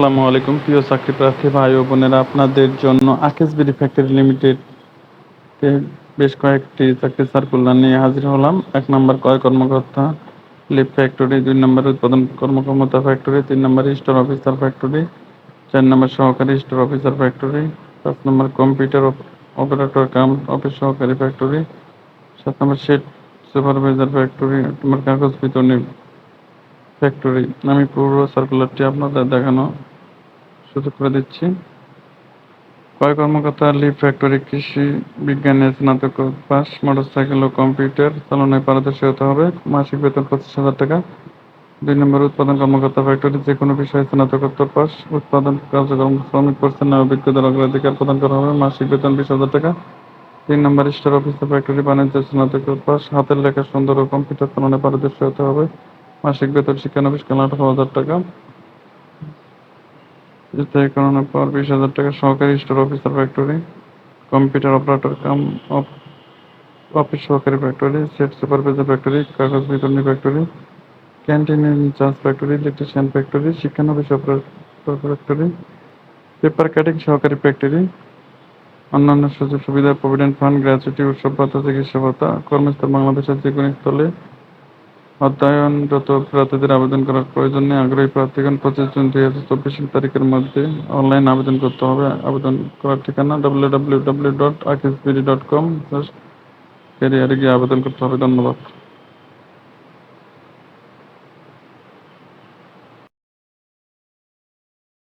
আসসালামু আলাইকুম। প্রিয় চাকরি প্রার্থী ভাই ও বোনেরা, আপনাদের জন্য আকেশ বিডি ফ্যাক্টরি লিমিটেড বেশ কয়েকটি চাকরি সার্কুলার নিয়ে হাজির হলাম। এক নম্বর ক্রয় কর্মকর্তা? লিপ ফ্যাক্টরি দুই নম্বর উৎপাদন কর্মক্ষমতা ফ্যাক্টরি তিন নম্বর স্টোর অফিসার ফ্যাক্টরি চার নম্বর সহকারী স্টোর অফিসার ফ্যাক্টরি পাঁচ number computer operator cum office সহকারী ফ্যাক্টরি সাত নম্বর শেড সুপারভাইজার ফ্যাক্টরি আট নম্বর কাগজ বিতরণী ফ্যাক্টরি আমি পুরো সার্কুলারটি আপনাদের দেখানো সুযোগ করে দিচ্ছি। ক্রয় কর্মকর্তা লিভ ফ্যাক্টরি, কৃষি বিজ্ঞানে স্নাতক পাস মোটরসাইকেল ও কম্পিউটার চালনায় পারদর্শী হতে হবে। মাসিক বেতন পঁচিশ হাজার টাকা। দুই নম্বর, উৎপাদন কর্মকর্তা ফ্যাক্টরি, যে কোনো বিষয়ে স্নাতকোত্তর পাস উৎপাদন কার্যক্রম, শ্রমিক পরিচ্ছন্ন অভিজ্ঞতার অগ্রাধিকার প্রদান করা হবে। মাসিক বেতন বিশ হাজার টাকা। তিন নম্বর, স্টার অফিসার ফ্যাক্টরি বাণিজ্য, স্নাতক পাস হাতের লেখা সুন্দর ও কম্পিউটার চালনায় পারদর্শী হতে হবে। মাসিক বেতন শিক্ষানবিশ কাল আঠারো হাজার টাকা। স্থায়ীকরণের পর বিশ হাজার টাকা সহকারী store officer factory computer operator cum office সহকারী ফ্যাক্টরি সেট সুপারভাইজার ফ্যাক্টরি কাগজ বিতরণী factory canteen incharge factory electrician factory শিক্ষানবিশ operator factory paper cutting সহকারী ফ্যাক্টরি অন্যান্য সুযোগ সুবিধা প্রভিডেন্ট ফান্ড গ্র্যাচুইটি উৎসব ভাতা, চিকিৎসা ভাতা, কর্মস্থল বাংলাদেশের যে কোনো স্থলে অধ্যয়নরত প্রার্থীদের আবেদন করার প্রয়োজন নেই। আগ্রহী প্রার্থীগণ পঁচিশ জুন দুই হাজার চব্বিশ তারিখের মধ্যে অনলাইন আবেদন করতে হবে। আবেদন করার ঠিকানা ডাব্লিউ ডাব্লিউ ডাব্লিউ ডট আকিসবিডি ডট কম ক্যারিয়ারে গিয়ে আবেদন করতে হবে। ধন্যবাদ।